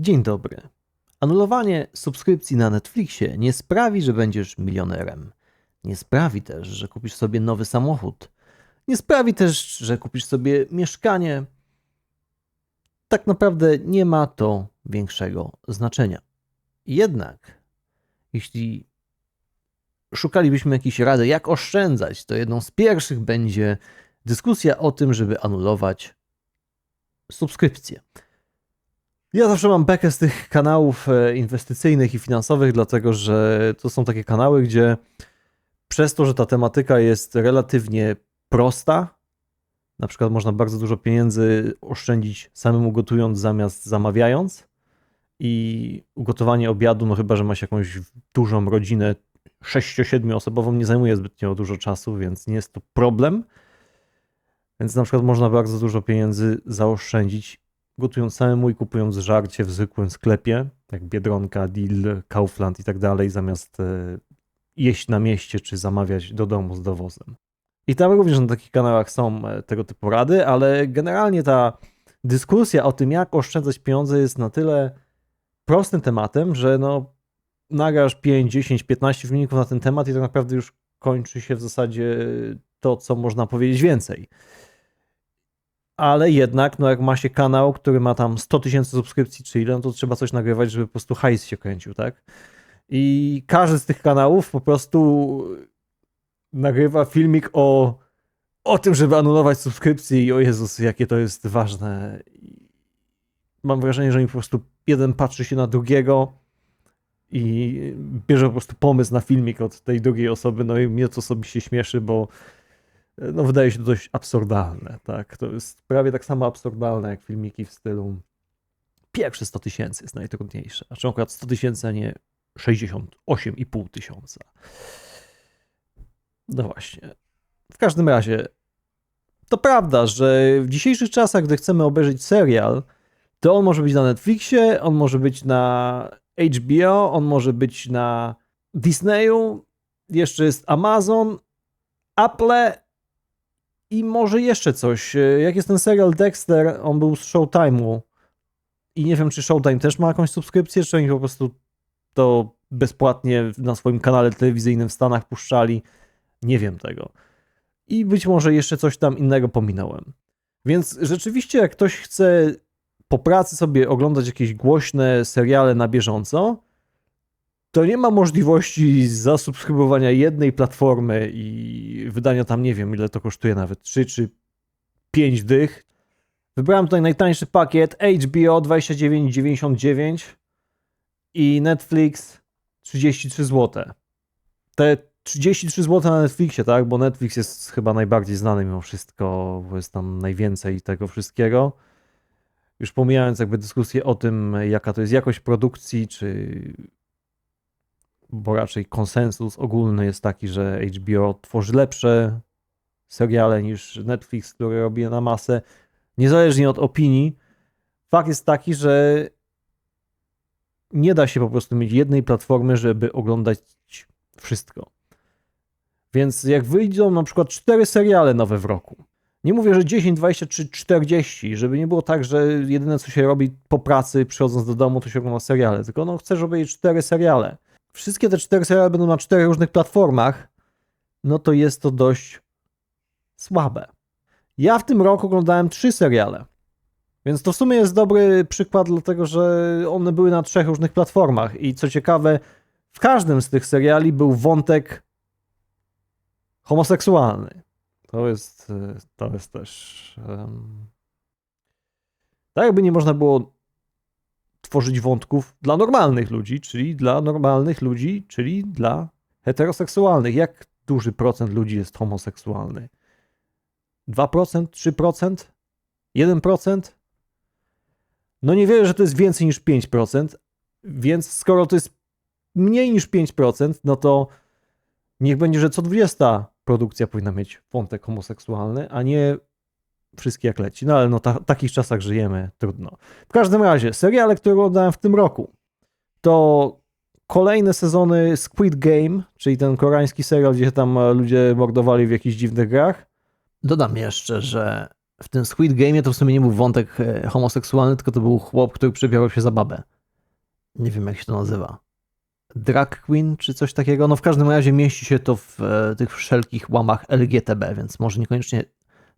Dzień dobry. Anulowanie subskrypcji na Netflixie nie sprawi, że będziesz milionerem. Nie sprawi też, że kupisz sobie nowy samochód. Nie sprawi też, że kupisz sobie mieszkanie. Tak naprawdę nie ma to większego znaczenia. Jednak, jeśli szukalibyśmy jakiejś rady, jak oszczędzać, to jedną z pierwszych będzie dyskusja o tym, żeby anulować subskrypcje. Ja zawsze mam bekę z tych kanałów e, inwestycyjnych i finansowych, dlatego że to są takie kanały, gdzie przez to, że ta tematyka jest relatywnie prosta, na przykład można bardzo dużo pieniędzy oszczędzić samemu gotując zamiast zamawiając i ugotowanie obiadu, no chyba, że masz jakąś dużą rodzinę 6-7 osobową, nie zajmuje zbytnio dużo czasu, więc nie jest to problem. Więc na przykład można bardzo dużo pieniędzy zaoszczędzić gotując samemu i kupując żarcie w zwykłym sklepie, jak Biedronka, Deal, Kaufland i tak dalej, zamiast e, jeść na mieście czy zamawiać do domu z dowozem. I tam również na takich kanałach są e, tego typu rady, ale generalnie ta dyskusja o tym, jak oszczędzać pieniądze jest na tyle prostym tematem, że no nagrasz 5, 10, 15 filmików na ten temat i tak naprawdę już kończy się w zasadzie to, co można powiedzieć więcej ale jednak, no jak ma się kanał, który ma tam 100 tysięcy subskrypcji czy ile, no to trzeba coś nagrywać, żeby po prostu hajs się kręcił, tak? I każdy z tych kanałów po prostu nagrywa filmik o, o tym, żeby anulować subskrypcje i o Jezus, jakie to jest ważne. Mam wrażenie, że oni po prostu jeden patrzy się na drugiego i bierze po prostu pomysł na filmik od tej drugiej osoby, no i mnie to sobie się śmieszy, bo no wydaje się dość absurdalne, tak? To jest prawie tak samo absurdalne jak filmiki w stylu pierwsze 100 tysięcy jest najtrudniejsze, a czy akurat 100 tysięcy, a nie 68,5 tysiąca. No właśnie. W każdym razie, to prawda, że w dzisiejszych czasach, gdy chcemy obejrzeć serial, to on może być na Netflixie, on może być na HBO, on może być na Disneyu, jeszcze jest Amazon, Apple i może jeszcze coś. E, jak jest ten serial Dexter, on był z Showtime'u. I nie wiem, czy Showtime też ma jakąś subskrypcję, czy oni po prostu to bezpłatnie na swoim kanale telewizyjnym w Stanach puszczali. Nie wiem tego. I być może jeszcze coś tam innego pominąłem. Więc rzeczywiście, jak ktoś chce po pracy sobie oglądać jakieś głośne seriale na bieżąco, to nie ma możliwości zasubskrybowania jednej platformy i wydania tam, nie wiem ile to kosztuje, nawet 3 czy 5 dych. Wybrałem tutaj najtańszy pakiet HBO 29,99 i Netflix 33 zł. Te 33 zł na Netflixie, tak? Bo Netflix jest chyba najbardziej znany mimo wszystko, bo jest tam najwięcej tego wszystkiego. Już pomijając jakby dyskusję o tym, jaka to jest jakość produkcji, czy bo raczej konsensus ogólny jest taki, że HBO tworzy lepsze seriale niż Netflix, który robi na masę, niezależnie od opinii. Fakt jest taki, że nie da się po prostu mieć jednej platformy, żeby oglądać wszystko. Więc jak wyjdą na przykład cztery seriale nowe w roku, nie mówię, że 10, 20 czy 40, żeby nie było tak, że jedyne co się robi po pracy, przychodząc do domu, to się ogląda seriale, tylko no chcesz robić cztery seriale wszystkie te cztery seriale będą na czterech różnych platformach, no to jest to dość słabe. Ja w tym roku oglądałem trzy seriale. Więc to w sumie jest dobry przykład, dlatego że one były na trzech różnych platformach. I co ciekawe, w każdym z tych seriali był wątek homoseksualny. To jest, to jest też. Um... Tak, jakby nie można było tworzyć wątków dla normalnych ludzi, czyli dla normalnych ludzi, czyli dla heteroseksualnych. Jak duży procent ludzi jest homoseksualny? 2%, 3%, 1%? No nie wierzę, że to jest więcej niż 5%, więc skoro to jest mniej niż 5%, no to niech będzie, że co 20 produkcja powinna mieć wątek homoseksualny, a nie wszystkie jak leci. No ale no ta, takich czasach żyjemy, trudno. W każdym razie, seriale, które oglądałem w tym roku, to kolejne sezony Squid Game, czyli ten koreański serial, gdzie tam ludzie mordowali w jakichś dziwnych grach. Dodam jeszcze, że w tym Squid Game to w sumie nie był wątek e, homoseksualny, tylko to był chłop, który przebierał się za babę. Nie wiem, jak się to nazywa. Drag Queen czy coś takiego. No w każdym razie mieści się to w e, tych wszelkich łamach LGTB, więc może niekoniecznie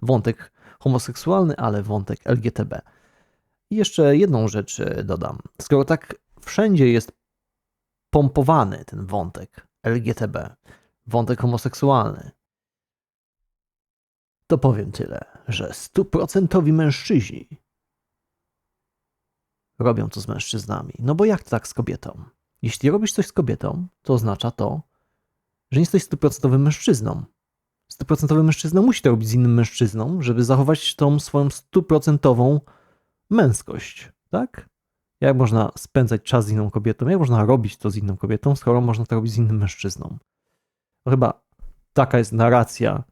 wątek homoseksualny, ale wątek LGTB. I jeszcze jedną rzecz e, dodam. Skoro tak wszędzie jest pompowany ten wątek LGTB, wątek homoseksualny, to powiem tyle, że stuprocentowi mężczyźni robią to z mężczyznami. No bo jak to tak z kobietą? Jeśli robisz coś z kobietą, to oznacza to, że nie jesteś stuprocentowym mężczyzną. Stuprocentowy mężczyzna musi to robić z innym mężczyzną, żeby zachować tą swoją stuprocentową męskość, tak? Jak można spędzać czas z inną kobietą? Jak można robić to z inną kobietą, skoro można to robić z innym mężczyzną? No chyba taka jest narracja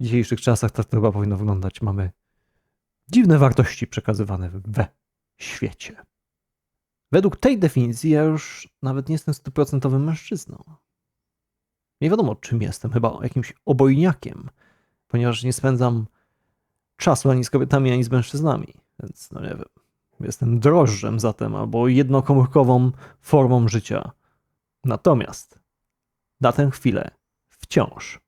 w dzisiejszych czasach, tak to chyba powinno wyglądać. Mamy dziwne wartości przekazywane we świecie. Według tej definicji ja już nawet nie jestem stuprocentowym mężczyzną. Nie wiadomo, czym jestem, chyba jakimś obojniakiem, ponieważ nie spędzam czasu ani z kobietami, ani z mężczyznami. Więc no nie wiem. Jestem drożdżem zatem, albo jednokomórkową formą życia. Natomiast na tę chwilę wciąż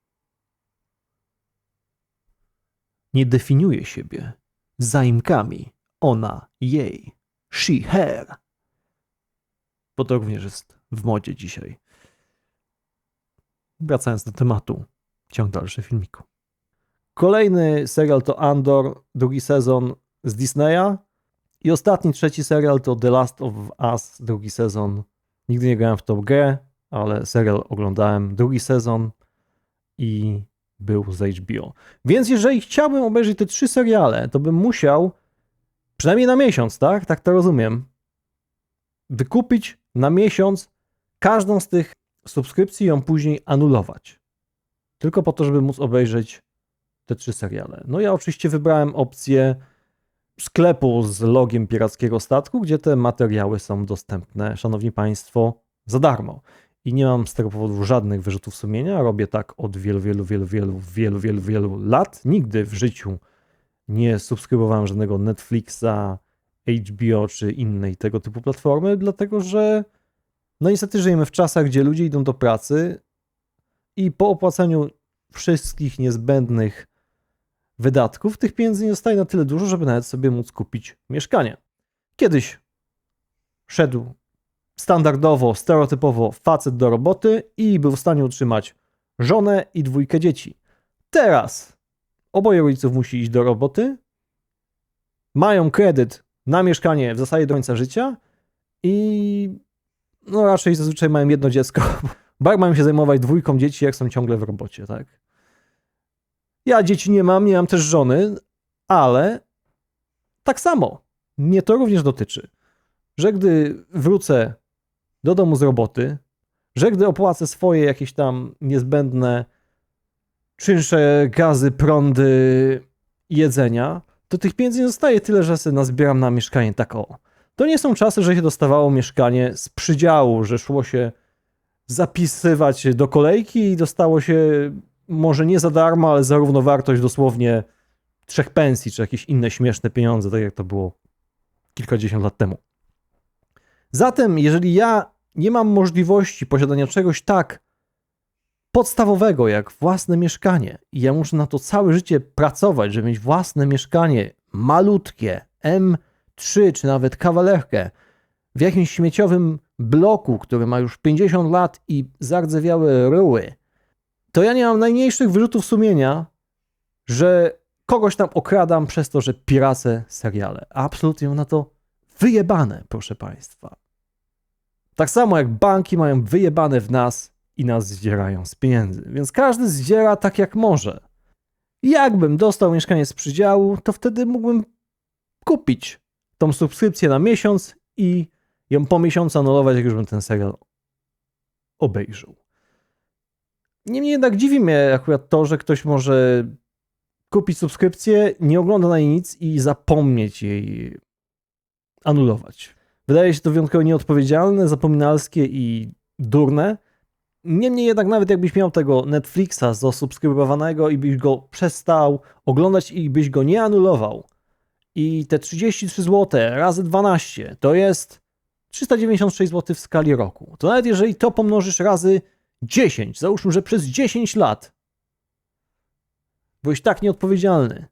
nie definiuje siebie zaimkami ona, jej, she, her. Bo to również jest w modzie dzisiaj. Wracając do tematu, ciąg dalszy filmiku. Kolejny serial to Andor, drugi sezon z Disneya. I ostatni, trzeci serial to The Last of Us, drugi sezon. Nigdy nie grałem w tą grę, ale serial oglądałem, drugi sezon i był z HBO. Więc jeżeli chciałbym obejrzeć te trzy seriale, to bym musiał przynajmniej na miesiąc, tak? Tak to rozumiem. Wykupić na miesiąc każdą z tych subskrypcji ją później anulować. Tylko po to, żeby móc obejrzeć te trzy seriale. No ja oczywiście wybrałem opcję sklepu z logiem pirackiego statku, gdzie te materiały są dostępne, szanowni państwo, za darmo. I nie mam z tego powodu żadnych wyrzutów sumienia. Robię tak od wielu, wielu, wielu, wielu, wielu, wielu, wielu lat. Nigdy w życiu nie subskrybowałem żadnego Netflixa, HBO czy innej tego typu platformy, dlatego że no niestety żyjemy w czasach, gdzie ludzie idą do pracy i po opłaceniu wszystkich niezbędnych wydatków, tych pieniędzy nie zostaje na tyle dużo, żeby nawet sobie móc kupić mieszkanie. Kiedyś szedł standardowo, stereotypowo facet do roboty i był w stanie utrzymać żonę i dwójkę dzieci. Teraz oboje rodziców musi iść do roboty, mają kredyt na mieszkanie w zasadzie do końca życia i no raczej zazwyczaj mają jedno dziecko. Bo jak mają się zajmować dwójką dzieci, jak są ciągle w robocie, tak? Ja dzieci nie mam, nie mam też żony, ale tak samo mnie to również dotyczy, że gdy wrócę do domu z roboty, że gdy opłacę swoje jakieś tam niezbędne czynsze, gazy, prądy, jedzenia, to tych pieniędzy nie zostaje tyle, że sobie nazbieram na mieszkanie tak o. To nie są czasy, że się dostawało mieszkanie z przydziału, że szło się zapisywać do kolejki i dostało się może nie za darmo, ale za równowartość dosłownie trzech pensji, czy jakieś inne śmieszne pieniądze, tak jak to było kilkadziesiąt lat temu. Zatem, jeżeli ja nie mam możliwości posiadania czegoś tak podstawowego jak własne mieszkanie i ja muszę na to całe życie pracować, żeby mieć własne mieszkanie malutkie, M3 czy nawet kawalerkę w jakimś śmieciowym bloku, który ma już 50 lat i zardzewiałe ryły, to ja nie mam najmniejszych wyrzutów sumienia, że kogoś tam okradam przez to, że piracę seriale. Absolutnie na to wyjebane, proszę Państwa. Tak samo jak banki mają wyjebane w nas i nas zdzierają z pieniędzy. Więc każdy zdziera tak jak może. Jakbym dostał mieszkanie z przydziału, to wtedy mógłbym kupić tą subskrypcję na miesiąc i ją po miesiącu anulować, jak już bym ten serial obejrzał. Niemniej jednak dziwi mnie akurat to, że ktoś może kupić subskrypcję, nie ogląda na niej nic i zapomnieć jej anulować. Wydaje się to wyjątkowo nieodpowiedzialne, zapominalskie i durne. Niemniej jednak, nawet jakbyś miał tego Netflixa zasubskrybowanego i byś go przestał oglądać i byś go nie anulował, i te 33 zł razy 12 to jest 396 zł w skali roku. To nawet jeżeli to pomnożysz razy 10, załóżmy, że przez 10 lat byłeś tak nieodpowiedzialny,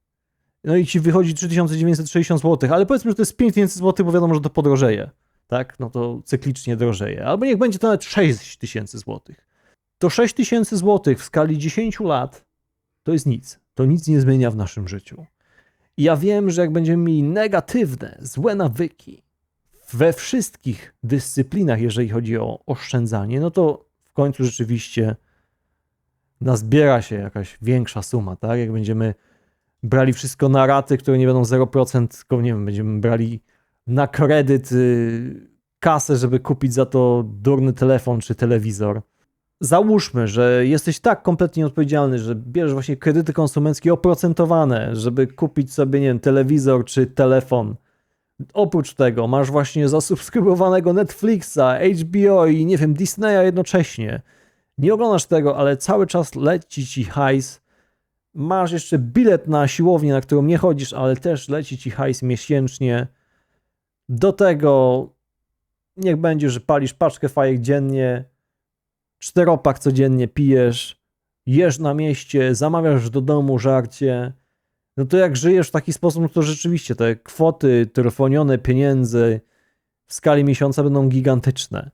no i ci wychodzi 3960 zł, ale powiedzmy, że to jest 5000 zł, bo wiadomo, że to podrożeje, tak? No to cyklicznie drożeje. Albo niech będzie to nawet 6000 zł. To 6000 zł w skali 10 lat to jest nic. To nic nie zmienia w naszym życiu. Ja wiem, że jak będziemy mieli negatywne, złe nawyki we wszystkich dyscyplinach, jeżeli chodzi o oszczędzanie, no to w końcu rzeczywiście nazbiera się jakaś większa suma, tak? Jak będziemy brali wszystko na raty, które nie będą 0%, tylko nie wiem, będziemy brali na kredyt y, kasę, żeby kupić za to durny telefon czy telewizor. Załóżmy, że jesteś tak kompletnie nieodpowiedzialny, że bierzesz właśnie kredyty konsumenckie oprocentowane, żeby kupić sobie, nie wiem, telewizor czy telefon. Oprócz tego masz właśnie zasubskrybowanego Netflixa, HBO i nie wiem, Disneya jednocześnie. Nie oglądasz tego, ale cały czas leci ci hajs. Masz jeszcze bilet na siłownię, na którą nie chodzisz, ale też leci ci hajs miesięcznie. Do tego niech będzie, że palisz paczkę fajek dziennie, czteropak codziennie pijesz, jesz na mieście, zamawiasz do domu żarcie, no to jak żyjesz w taki sposób, no to rzeczywiście te kwoty trwonione pieniędzy w skali miesiąca będą gigantyczne.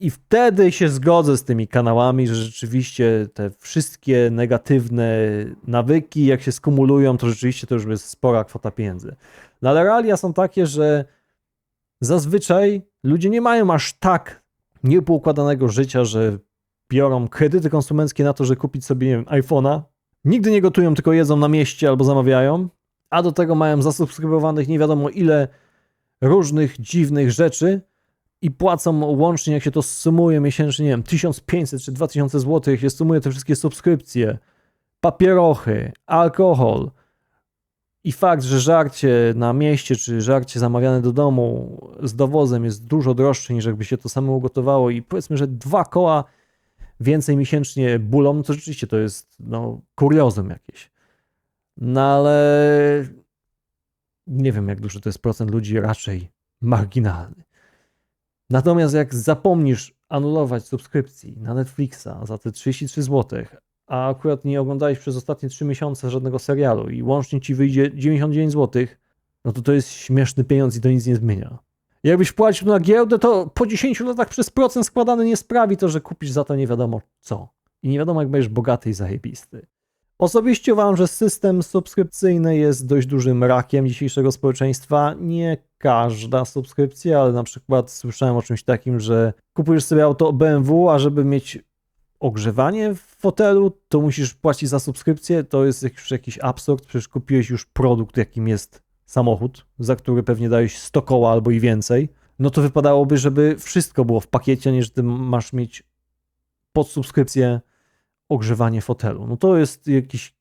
I wtedy się zgodzę z tymi kanałami, że rzeczywiście te wszystkie negatywne nawyki, jak się skumulują, to rzeczywiście to już jest spora kwota pieniędzy. No ale realia są takie, że zazwyczaj ludzie nie mają aż tak niepoukładanego życia, że biorą kredyty konsumenckie na to, że kupić sobie, nie iPhone'a. Nigdy nie gotują, tylko jedzą na mieście albo zamawiają, a do tego mają zasubskrybowanych nie wiadomo ile różnych dziwnych rzeczy i płacą łącznie, jak się to sumuje miesięcznie, nie wiem, 1500 czy 2000 zł, jak się sumuje te wszystkie subskrypcje, papierochy, alkohol, i fakt, że żarcie na mieście czy żarcie zamawiane do domu z dowozem jest dużo droższe niż jakby się to samo ugotowało i powiedzmy, że dwa koła więcej miesięcznie bulą, no to rzeczywiście to jest no, kuriozum jakieś. No ale nie wiem jak duży to jest procent ludzi, raczej marginalny. Natomiast jak zapomnisz anulować subskrypcji na Netflixa za te 33 zł, a akurat nie oglądałeś przez ostatnie 3 miesiące żadnego serialu i łącznie ci wyjdzie 99 zł, no to to jest śmieszny pieniądz i to nic nie zmienia. Jakbyś płacił na giełdę, to po 10 latach przez procent składany nie sprawi to, że kupisz za to nie wiadomo co. I nie wiadomo, jak będziesz bogaty i zajebisty. Osobiście uważam, że system subskrypcyjny jest dość dużym rakiem dzisiejszego społeczeństwa. Nie każda subskrypcja, ale na przykład słyszałem o czymś takim, że kupujesz sobie auto BMW, a żeby mieć ogrzewanie w fotelu, to musisz płacić za subskrypcję, to jest już jakiś absurd, przecież kupiłeś już produkt, jakim jest samochód, za który pewnie dałeś 100 koła albo i więcej, no to wypadałoby, żeby wszystko było w pakiecie, nie że ty masz mieć pod subskrypcję ogrzewanie fotelu. No to jest jakiś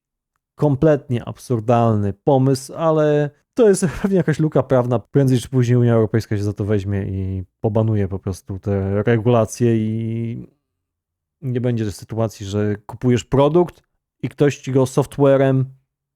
kompletnie absurdalny pomysł, ale to jest pewnie jakaś luka prawna. Prędzej czy później Unia Europejska się za to weźmie i pobanuje po prostu te regulacje i nie będzie sytuacji, że kupujesz produkt i ktoś ci go softwarem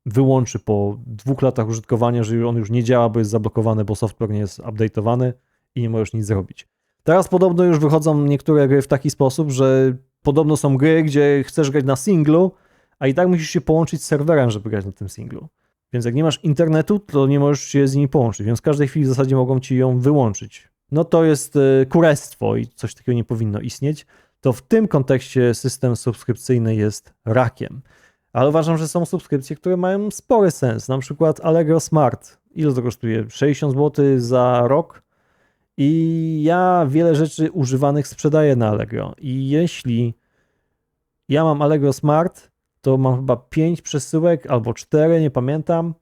wyłączy po dwóch latach użytkowania, że on już nie działa, bo jest zablokowany, bo software nie jest update'owany i nie możesz nic zrobić. Teraz podobno już wychodzą niektóre gry w taki sposób, że podobno są gry, gdzie chcesz grać na singlu, a i tak musisz się połączyć z serwerem, żeby grać na tym singlu. Więc jak nie masz internetu, to nie możesz się z nimi połączyć, więc w każdej chwili w zasadzie mogą ci ją wyłączyć. No to jest e, kurestwo i coś takiego nie powinno istnieć to w tym kontekście system subskrypcyjny jest rakiem. Ale uważam, że są subskrypcje, które mają spory sens. Na przykład Allegro Smart. Ile to kosztuje? 60 zł za rok. I ja wiele rzeczy używanych sprzedaję na Allegro. I jeśli ja mam Allegro Smart, to mam chyba 5 przesyłek albo 4, nie pamiętam,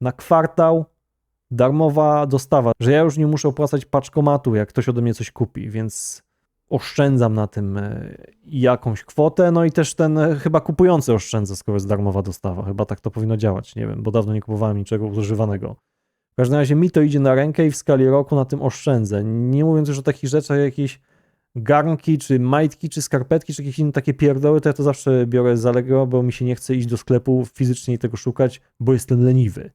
na kwartał darmowa dostawa, że ja już nie muszę opłacać paczkomatu, jak ktoś ode mnie coś kupi, więc oszczędzam na tym e, jakąś kwotę, no i też ten e, chyba kupujący oszczędza, skoro jest darmowa dostawa. Chyba tak to powinno działać, nie wiem, bo dawno nie kupowałem niczego używanego. W każdym razie mi to idzie na rękę i w skali roku na tym oszczędzę. Nie mówiąc już o takich rzeczach, jakichś garnki, czy majtki, czy skarpetki, czy jakieś inne takie pierdoły, to ja to zawsze biorę z Allegro, bo mi się nie chce iść do sklepu fizycznie i tego szukać, bo jestem leniwy.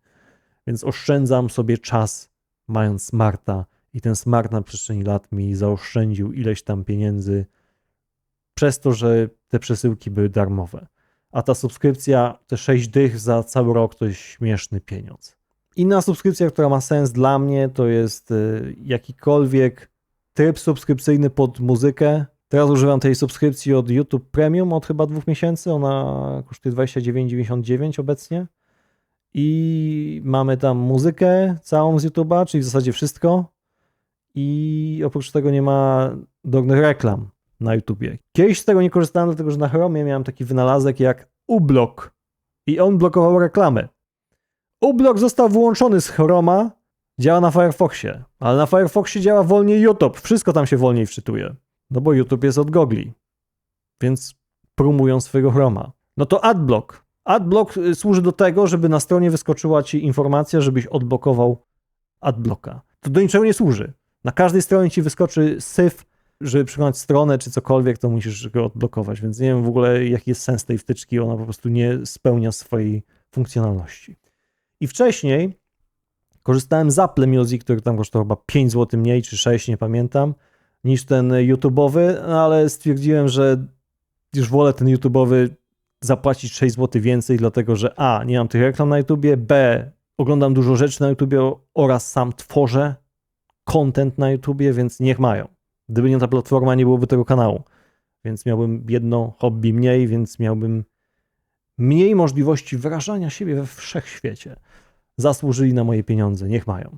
Więc oszczędzam sobie czas mając smarta i ten smart na przestrzeni lat mi zaoszczędził ileś tam pieniędzy przez to, że te przesyłki były darmowe. A ta subskrypcja, te 6 dych za cały rok to jest śmieszny pieniądz. Inna subskrypcja, która ma sens dla mnie, to jest y, jakikolwiek tryb subskrypcyjny pod muzykę. Teraz używam tej subskrypcji od YouTube Premium od chyba dwóch miesięcy. Ona kosztuje 29,99 obecnie. I mamy tam muzykę całą z YouTube'a, czyli w zasadzie wszystko. I oprócz tego nie ma drobnych reklam na YouTubie. Kiedyś z tego nie korzystałem, dlatego że na Chromie miałem taki wynalazek jak uBlock i on blokował reklamy. uBlock został wyłączony z Chroma, działa na Firefoxie, ale na Firefoxie działa wolniej YouTube, wszystko tam się wolniej wczytuje. No bo YouTube jest od gogli, więc promują swojego Chroma. No to AdBlock. AdBlock y, służy do tego, żeby na stronie wyskoczyła ci informacja, żebyś odblokował AdBlocka. To do niczego nie służy. Na każdej stronie ci wyskoczy syf żeby przekonać stronę czy cokolwiek, to musisz go odblokować, więc nie wiem w ogóle jaki jest sens tej wtyczki, ona po prostu nie spełnia swojej funkcjonalności. I wcześniej korzystałem z Apple Music, który tam kosztował chyba 5 zł mniej czy 6, nie pamiętam, niż ten YouTube'owy, no ale stwierdziłem, że już wolę ten YouTube'owy zapłacić 6 zł więcej, dlatego że A, nie mam tych reklam na YouTubie, B, oglądam dużo rzeczy na YouTubie oraz sam tworzę content na YouTubie, więc niech mają. Gdyby nie ta platforma, nie byłoby tego kanału. Więc miałbym jedno hobby mniej, więc miałbym mniej możliwości wyrażania siebie we wszechświecie. Zasłużyli na moje pieniądze, niech mają.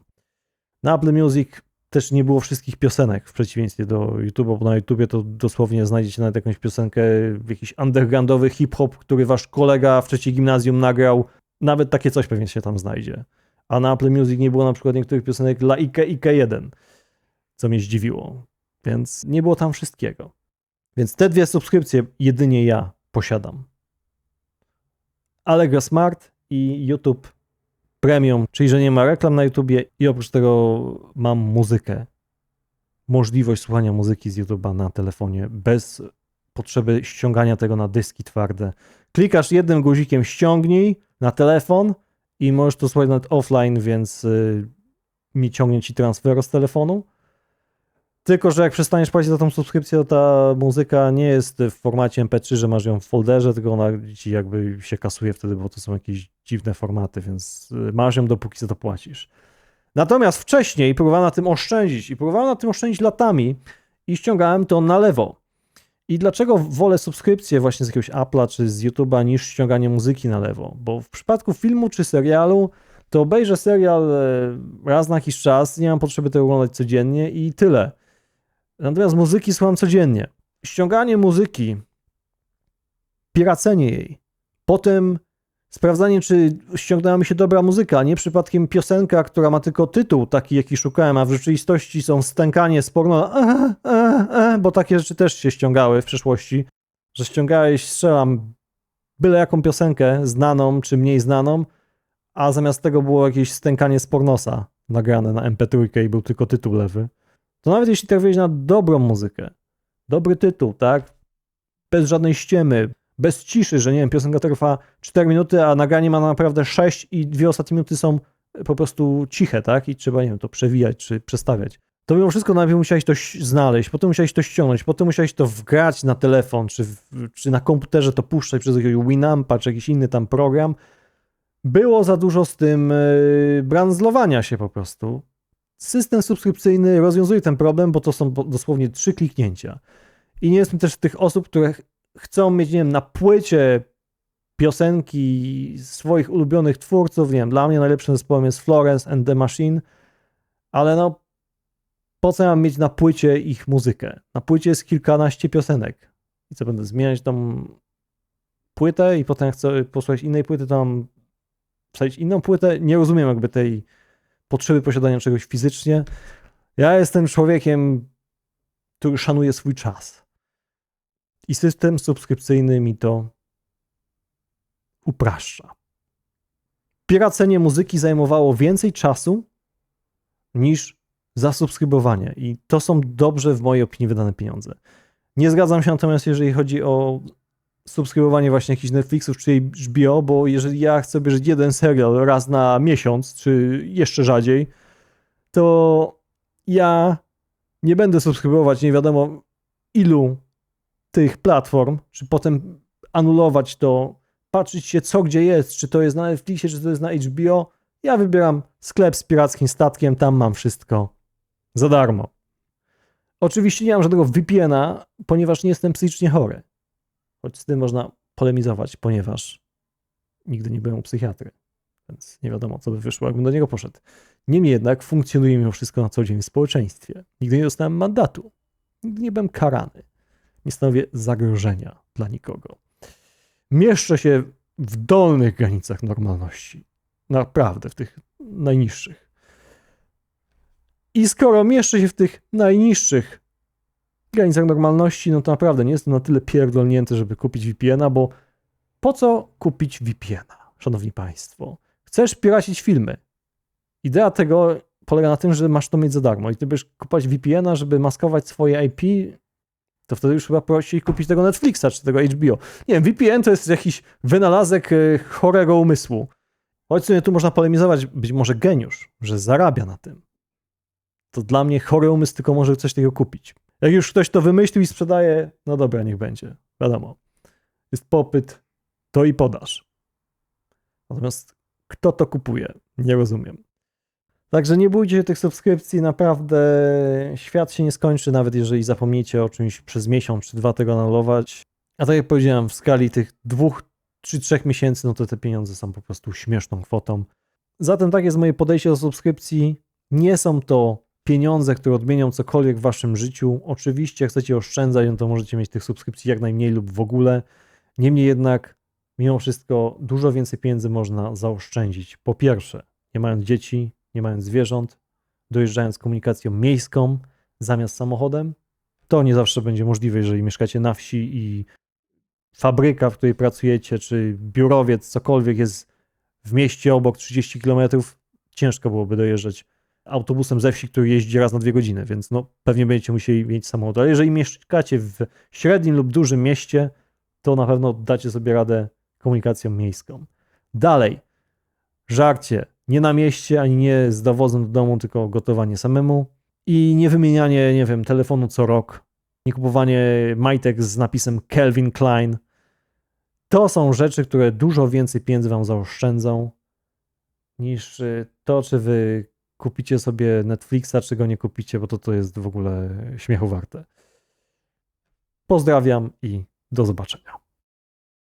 Na Apple Music też nie było wszystkich piosenek, w przeciwieństwie do YouTube'a, bo na YouTubie to dosłownie znajdziecie nawet jakąś piosenkę, jakiś undergroundowy hip-hop, który wasz kolega w trzeciej gimnazjum nagrał. Nawet takie coś pewnie się tam znajdzie. A na Apple Music nie było na przykład niektórych piosenek dla IK IK1, co mnie zdziwiło więc nie było tam wszystkiego. Więc te dwie subskrypcje jedynie ja posiadam. Allegro Smart i YouTube Premium, czyli że nie ma reklam na YouTubie i oprócz tego mam muzykę. Możliwość słuchania muzyki z YouTube'a na telefonie bez potrzeby ściągania tego na dyski twarde. Klikasz jednym guzikiem ściągnij na telefon i możesz to słuchać nawet offline, więc yy, mi ciągnie ci transfer z telefonu tylko, że jak przestaniesz płacić za tą subskrypcję, to ta muzyka nie jest w formacie MP3, że masz ją w folderze, tylko ona ci jakby się kasuje wtedy, bo to są jakieś dziwne formaty, więc y, masz ją dopóki za to płacisz. Natomiast wcześniej próbowałem na tym oszczędzić i próbowałem na tym oszczędzić latami i ściągałem to na lewo. I dlaczego wolę subskrypcję właśnie z jakiegoś Apple'a czy z YouTube'a niż ściąganie muzyki na lewo? Bo w przypadku filmu czy serialu to obejrzę serial e, raz na jakiś czas, nie mam potrzeby tego oglądać codziennie i tyle. Natomiast muzyki słucham codziennie. Ściąganie muzyki, piracenie jej, potem sprawdzanie, czy ściągnęła mi się dobra muzyka, nie przypadkiem piosenka, która ma tylko tytuł taki, jaki szukałem, a w rzeczywistości są stękanie z porno, e, e, e, bo takie rzeczy też się ściągały w przeszłości, że ściągałeś, strzelam, byle jaką piosenkę, znaną czy mniej znaną, a zamiast tego było jakieś stękanie z pornosa nagrane na MP3 i był tylko tytuł lewy to nawet jeśli trafiłeś na dobrą muzykę, dobry tytuł, tak? Bez żadnej ściemy, bez ciszy, że nie wiem, piosenka trwa 4 minuty, a nagranie ma naprawdę 6 i dwie ostatnie minuty są po prostu ciche, tak? I trzeba, nie wiem, to przewijać czy przestawiać. To mimo wszystko najpierw musiałeś to znaleźć, potem musiałeś to ściągnąć, potem musiałeś to wgrać na telefon, czy, czy na komputerze to puszczać przez jakiegoś Winampa, czy jakiś inny tam program. Było za dużo z tym yy, brandzlowania się po prostu. System subskrypcyjny rozwiązuje ten problem, bo to są dosłownie trzy kliknięcia. I nie jestem też tych osób, które chcą mieć, nie wiem, na płycie piosenki swoich ulubionych twórców. Nie wiem, dla mnie najlepszym zespołem jest Florence and the Machine, ale no, po co mam mieć na płycie ich muzykę? Na płycie jest kilkanaście piosenek. I co będę zmieniać tą płytę i potem jak chcę posłuchać innej płyty, to mam wsadzić inną płytę. Nie rozumiem jakby tej potrzeby posiadania czegoś fizycznie. Ja jestem człowiekiem, który szanuje swój czas. I system subskrypcyjny mi to upraszcza. Piracenie muzyki zajmowało więcej czasu niż zasubskrybowanie i to są dobrze w mojej opinii wydane pieniądze. Nie zgadzam się natomiast, jeżeli chodzi o subskrybowanie właśnie jakichś Netflixów czy HBO, bo jeżeli ja chcę obejrzeć jeden serial raz na miesiąc, czy jeszcze rzadziej, to ja nie będę subskrybować nie wiadomo ilu tych platform, czy potem anulować to, patrzeć się co gdzie jest, czy to jest na Netflixie, czy to jest na HBO. Ja wybieram sklep z pirackim statkiem, tam mam wszystko za darmo. Oczywiście nie mam żadnego VPN-a, ponieważ nie jestem psychicznie chory. Choć z tym można polemizować, ponieważ nigdy nie byłem u psychiatry. Więc nie wiadomo, co by wyszło, jakbym do niego poszedł. Niemniej jednak funkcjonuję mimo wszystko na co dzień w społeczeństwie. Nigdy nie dostałem mandatu. Nigdy nie byłem karany. Nie stanowię zagrożenia dla nikogo. Mieszczę się w dolnych granicach normalności. Naprawdę, w tych najniższych. I skoro mieszczę się w tych najniższych granicach normalności, no to naprawdę nie jestem na tyle pierdolnięty, żeby kupić VPN-a, bo po co kupić VPN-a, szanowni państwo? Chcesz piracić filmy. Idea tego polega na tym, że masz to mieć za darmo i ty będziesz kupować VPN-a, żeby maskować swoje IP, to wtedy już chyba prościej kupić tego Netflixa czy tego HBO. Nie wiem, VPN to jest jakiś wynalazek e, chorego umysłu. Choć tu można polemizować, być może geniusz, że zarabia na tym. To dla mnie chory umysł tylko może coś takiego kupić. Jak już ktoś to wymyślił i sprzedaje, no dobra, niech będzie. Wiadomo. Jest popyt, to i podaż. Natomiast kto to kupuje? Nie rozumiem. Także nie bójcie się tych subskrypcji, naprawdę świat się nie skończy, nawet jeżeli zapomnicie o czymś przez miesiąc czy dwa tego anulować. A tak jak powiedziałem, w skali tych dwóch czy trzech miesięcy, no to te pieniądze są po prostu śmieszną kwotą. Zatem tak jest moje podejście do subskrypcji. Nie są to pieniądze, które odmienią cokolwiek w waszym życiu. Oczywiście, jak chcecie oszczędzać, no to możecie mieć tych subskrypcji jak najmniej lub w ogóle. Niemniej jednak, mimo wszystko, dużo więcej pieniędzy można zaoszczędzić. Po pierwsze, nie mając dzieci, nie mając zwierząt, dojeżdżając komunikacją miejską zamiast samochodem. To nie zawsze będzie możliwe, jeżeli mieszkacie na wsi i fabryka, w której pracujecie, czy biurowiec, cokolwiek jest w mieście obok 30 km, ciężko byłoby dojeżdżać autobusem ze wsi, który jeździ raz na dwie godziny, więc no, pewnie będziecie musieli mieć samochód. Ale jeżeli mieszkacie w średnim lub dużym mieście, to na pewno dacie sobie radę komunikacją miejską. Dalej, żarcie, nie na mieście, ani nie z dowozem do domu, tylko gotowanie samemu i nie wymienianie, nie wiem, telefonu co rok, nie kupowanie majtek z napisem Kelvin Klein. To są rzeczy, które dużo więcej pieniędzy wam zaoszczędzą niż y, to, czy wy kupicie sobie Netflixa, czy go nie kupicie, bo to, to jest w ogóle śmiechu warte. Pozdrawiam i do zobaczenia.